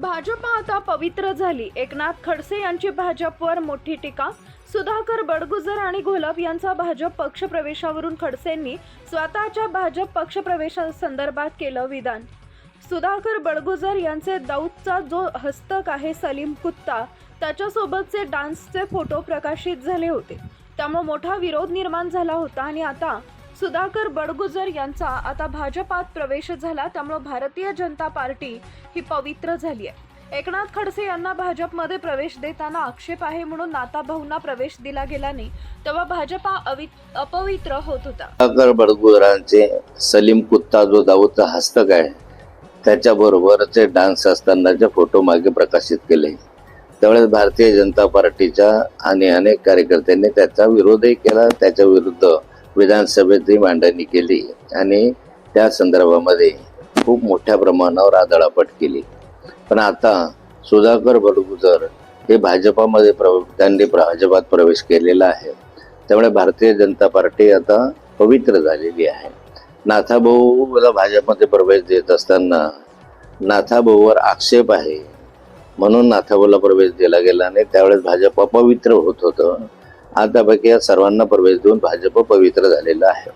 भाजप आता पवित्र झाली. एकनाथ खडसे यांची भाजपवर मोठी टीका. सुधाकर बडगुजर आणि घोलप यांचा भाजप पक्षप्रवेशावरून खडसेंनी स्वतःच्या भाजप पक्षप्रवेशासंदर्भात केलं विधान. सुधाकर बडगुजर यांचे दाऊदचा जो हस्तक आहे सलीम कुत्ता त्याच्यासोबतचे डान्सचे फोटो प्रकाशित झाले होते. त्यामुळे मोठा विरोध निर्माण झाला होता आणि आता सुधाकर बडगुजर यांचा आता भाजपात प्रवेश झाला त्यामुळे भारतीय जनता पार्टी ही पवित्र झाली आहे. एकनाथ खडसे यांना भाजपमध्ये प्रवेश देताना आक्षेप आहे म्हणून नाताभाऊंना प्रवेश दिला गेला नाही तेव्हा भाजपा अवि अपवित्र होत होता. सुधाकर बडगुजरांचे सलीम कुत्ता जो दाऊदचा हस्तक आहे त्याच्याबरोबरचे डान्स असतानाचे फोटो मागे प्रकाशित केले. त्यावेळेस भारतीय जनता पार्टीच्या आणि अनेक कार्यकर्त्यांनी त्याचा विरोधही केला त्याच्या विरुद्ध विधानसभेतही मांडणी केली आणि त्या संदर्भामध्ये खूप मोठ्या प्रमाणावर आदळापट केली. पण आता सुधाकर बडगुजर हे भाजपामध्ये प्र त्यांनी भाजपात प्रवेश केलेला आहे. त्यामुळे भारतीय जनता पार्टी आता पवित्र झालेली आहे. नाथाभाऊला भाजपमध्ये प्रवेश देत असताना नाथाभाऊवर आक्षेप आहे म्हणून नाथाभाऊला प्रवेश दिला गेला नाही. त्यावेळेस भाजप अपवित्र होत होतं. आतापैकी या सर्वांना प्रवेश देऊन भाजप पवित्र झालेलं आहे.